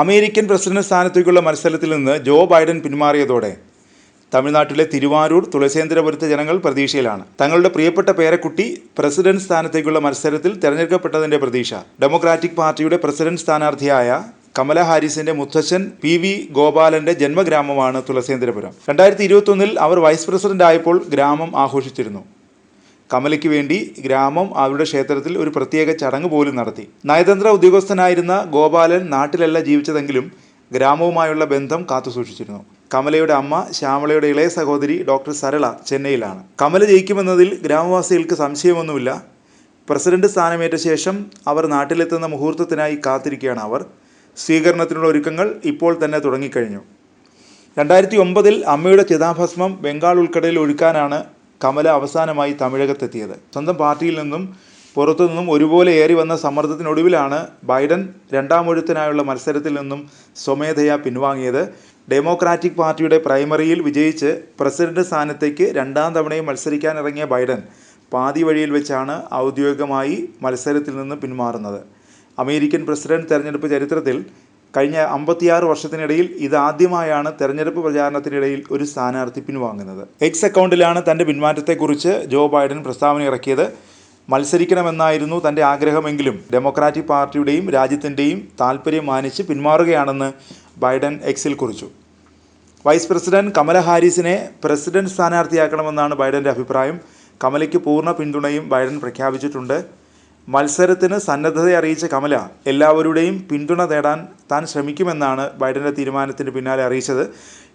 American president സ്ഥാനത്തേക്കുള്ള മത്സരത്തിൽ നിന്ന് Joe Biden പിന്മാറിയതോടെ തമിഴ്നാട്ടിലെ തിരുവാരൂർ തുളസേന്ദ്രപുരത്തെ ജനങ്ങൾ പ്രതീക്ഷയിലാണ്. തങ്ങളുടെ പ്രിയപ്പെട്ട പേരക്കുട്ടി പ്രസിഡന്റ് സ്ഥാനത്തേക്കുള്ള മത്സരത്തിൽ തെരഞ്ഞെടുക്കപ്പെട്ടതിന്റെ പ്രതീക്ഷ. ഡെമോക്രാറ്റിക് പാർട്ടിയുടെ പ്രസിഡന്റ് സ്ഥാനാർത്ഥിയായ കമല ഹാരിസിന്റെ മുത്തച്ഛൻ പി വി ഗോപാലന്റെ ജന്മഗ്രാമമാണ് തുളസേന്ദ്രപുരം രണ്ടായിരത്തി ഇരുപത്തൊന്നിൽ അവർ വൈസ് പ്രസിഡന്റ് ആയപ്പോൾ ഗ്രാമം ആഘോഷിച്ചിരുന്നു. കമലയ്ക്ക് വേണ്ടി ഗ്രാമം അവരുടെ ക്ഷേത്രത്തിൽ ഒരു പ്രത്യേക ചടങ്ങ് പോലും നടത്തി. നയതന്ത്ര ഉദ്യോഗസ്ഥനായിരുന്ന ഗോപാലൻ നാട്ടിലല്ല ജീവിച്ചതെങ്കിലും ഗ്രാമവുമായുള്ള ബന്ധം കാത്തുസൂക്ഷിച്ചിരുന്നു. കമലയുടെ അമ്മ ശ്യാമളയുടെ ഇളയ സഹോദരി ഡോക്ടർ സരള ചെന്നൈയിലാണ്. കമല ജയിക്കുമെന്നതിൽ ഗ്രാമവാസികൾക്ക് സംശയമൊന്നുമില്ല. പ്രസിഡന്റ് സ്ഥാനമേറ്റ ശേഷം അവർ നാട്ടിലെത്തുന്ന മുഹൂർത്തത്തിനായി കാത്തിരിക്കുകയാണ് അവർ. സ്വീകരണത്തിനുള്ള ഒരുക്കങ്ങൾ ഇപ്പോൾ തന്നെ തുടങ്ങിക്കഴിഞ്ഞു. രണ്ടായിരത്തി ഒമ്പതിൽ അമ്മയുടെ ചിതാഭസ്മം ബംഗാൾ ഉൾക്കടലിൽ ഒഴുക്കാനാണ് കമല അവസാനമായി തമിഴകത്തെത്തിയത്. സ്വന്തം പാർട്ടിയിൽ നിന്നും പുറത്തു നിന്നും ഒരുപോലെ ഏറി വന്ന സമ്മർദ്ദത്തിനൊടുവിലാണ് ബൈഡൻ രണ്ടാമൊഴുത്തിനായുള്ള മത്സരത്തിൽ നിന്നും സ്വമേധയാ പിൻവാങ്ങിയത്. ഡെമോക്രാറ്റിക് പാർട്ടിയുടെ പ്രൈമറിയിൽ വിജയിച്ച് പ്രസിഡന്റ് സ്ഥാനത്തേക്ക് രണ്ടാം തവണയും മത്സരിക്കാനിറങ്ങിയ ബൈഡൻ പാതി വഴിയിൽ വെച്ചാണ് ഔദ്യോഗികമായി മത്സരത്തിൽ നിന്ന് പിന്മാറുന്നത് അമേരിക്കൻ പ്രസിഡന്റ് തെരഞ്ഞെടുപ്പ് ചരിത്രത്തിൽ കഴിഞ്ഞ അമ്പത്തിയാറ് വർഷത്തിനിടയിൽ ഇതാദ്യമായാണ് തെരഞ്ഞെടുപ്പ് പ്രചാരണത്തിനിടയിൽ ഒരു സ്ഥാനാർത്ഥി പിൻവാങ്ങുന്നത്. എക്സ് അക്കൗണ്ടിലാണ് തന്റെ പിന്മാറ്റത്തെക്കുറിച്ച് ജോ ബൈഡൻ പ്രസ്താവന ഇറക്കിയത്. മത്സരിക്കണമെന്നായിരുന്നു തന്റെ ആഗ്രഹമെങ്കിലും ഡെമോക്രാറ്റിക് പാർട്ടിയുടെയും രാജ്യത്തിന്റെയും താൽപ്പര്യം മാനിച്ച് പിന്മാറുകയാണെന്ന് ബൈഡൻ എക്സിൽ കുറിച്ചു. വൈസ് പ്രസിഡന്റ് കമല ഹാരിസിനെ പ്രസിഡന്റ് സ്ഥാനാർത്ഥിയാക്കണമെന്നാണ് ബൈഡന്റെ അഭിപ്രായം. കമലയ്ക്ക് പൂർണ പിന്തുണയും ബൈഡൻ പ്രഖ്യാപിച്ചിട്ടുണ്ട്. മത്സരത്തിന് സന്നദ്ധത അറിയിച്ച കമല എല്ലാവരുടെയും പിന്തുണ നേടാൻ താൻ ശ്രമിക്കുമെന്നാണ് ബൈഡന്റെ തീരുമാനത്തിന് പിന്നാലെ അറിയിച്ചത്.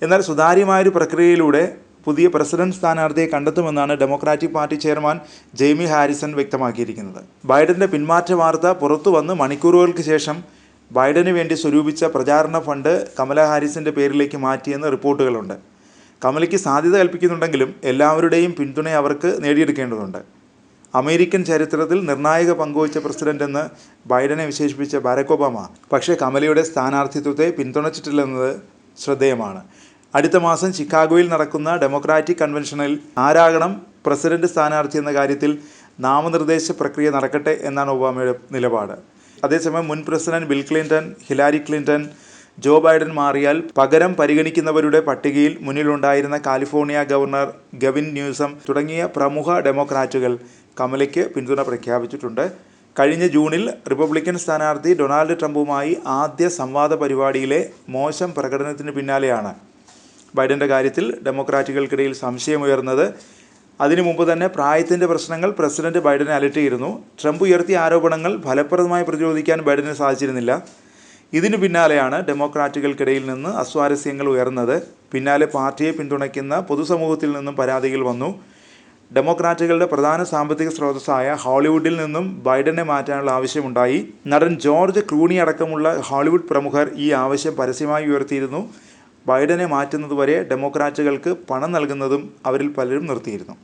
എന്നാൽ സുതാര്യമായൊരു പ്രക്രിയയിലൂടെ പുതിയ പ്രസിഡന്റ് സ്ഥാനാർത്ഥിയെ കണ്ടെത്തുമെന്നാണ് democratic party chairman Jaime Harrison വ്യക്തമാക്കിയിരിക്കുന്നത്. ബൈഡന്റെ പിന്മാറ്റ വാർത്ത പുറത്തു വന്ന് മണിക്കൂറുകൾക്ക് ശേഷം ബൈഡന് വേണ്ടി സ്വരൂപിച്ച പ്രചാരണ ഫണ്ട് കമല ഹാരിസിന്റെ പേരിലേക്ക് മാറ്റിയെന്ന് റിപ്പോർട്ടുകളുണ്ട്. കമലയ്ക്ക് സാധ്യത കൽപ്പിക്കുന്നുണ്ടെങ്കിലും എല്ലാവരുടെയും പിന്തുണ അവർക്ക് നേടിയെടുക്കേണ്ടതുണ്ട്. അമേരിക്കൻ ചരിത്രത്തിൽ നിർണായക പങ്കുവച്ച പ്രസിഡന്റ് എന്ന് ബൈഡനെ വിശേഷിപ്പിച്ച ബാരക് ഒബാമ. പക്ഷേ കമലയുടെ സ്ഥാനാർത്ഥിത്വത്തെ പിന്തുണച്ചിട്ടില്ലെന്നത് ശ്രദ്ധേയമാണ്. അടുത്ത മാസം ചിക്കാഗോയിൽ നടക്കുന്ന ഡെമോക്രാറ്റിക് കൺവെൻഷനിൽ ആരാകണം പ്രസിഡന്റ് സ്ഥാനാർത്ഥി എന്ന കാര്യത്തിൽ നാമനിർദ്ദേശ പ്രക്രിയ നടക്കട്ടെ എന്നാണ് ഒബാമയുടെ നിലപാട്. അതേസമയം മുൻ president Bill Clinton Hillary Clinton Joe Biden മാറിയാൽ പകരം പരിഗണിക്കുന്നവരുടെ പട്ടികയിൽ മുന്നിലുണ്ടായിരുന്ന കാലിഫോർണിയ ഗവർണർ ഗവിൻ ന്യൂസം തുടങ്ങിയ പ്രമുഖ ഡെമോക്രാറ്റുകൾ കമലയ്ക്ക് പിന്തുണ പ്രഖ്യാപിച്ചിട്ടുണ്ട്. കഴിഞ്ഞ ജൂണിൽ റിപ്പബ്ലിക്കൻ സ്ഥാനാർത്ഥി ഡൊണാൾഡ് ട്രംപുമായി ആദ്യ സംവാദ പരിപാടിയിലെ മോശം പ്രകടനത്തിന് പിന്നാലെയാണ്. ബൈഡന്റെ കാര്യത്തിൽ ഡെമോക്രാറ്റുകൾക്കിടയിൽ സംശയമുയർന്നത് അതിനു മുമ്പ് തന്നെ പ്രായത്തിന്റെ പ്രശ്നങ്ങൾ പ്രസിഡന്റ് ബൈഡനെ അലട്ടിയിരുന്നു. ട്രംപ് ഉയർത്തിയ ആരോപണങ്ങൾ ഫലപ്രദമായി പ്രതിരോധിക്കാൻ ബൈഡന് സാധിച്ചിരുന്നില്ല. ഇതിനു പിന്നാലെയാണ് ഡെമോക്രാറ്റുകൾക്കിടയിൽ നിന്ന് അസ്വാരസ്യങ്ങൾ ഉയർന്നത്. പിന്നാലെ പാർട്ടിയെ പിന്തുണയ്ക്കുന്ന പൊതുസമൂഹത്തിൽ നിന്നും പരാതികൾ വന്നു. ഡെമോക്രാറ്റുകളുടെ പ്രധാന സാമ്പത്തിക സ്രോതസ്സായ ഹോളിവുഡിൽ നിന്നും ബൈഡനെ മാറ്റാനുള്ള ആവശ്യമുണ്ടായി. നടൻ ജോർജ് ക്രൂണി അടക്കമുള്ള ഹോളിവുഡ് പ്രമുഖർ ഈ ആവശ്യം പരസ്യമായി ഉയർത്തിയിരുന്നു. ബൈഡനെ മാറ്റുന്നതുവരെ ഡെമോക്രാറ്റുകൾക്ക് പണം നൽകുന്നതും അവരിൽ പലരും നിർത്തിയിരുന്നു.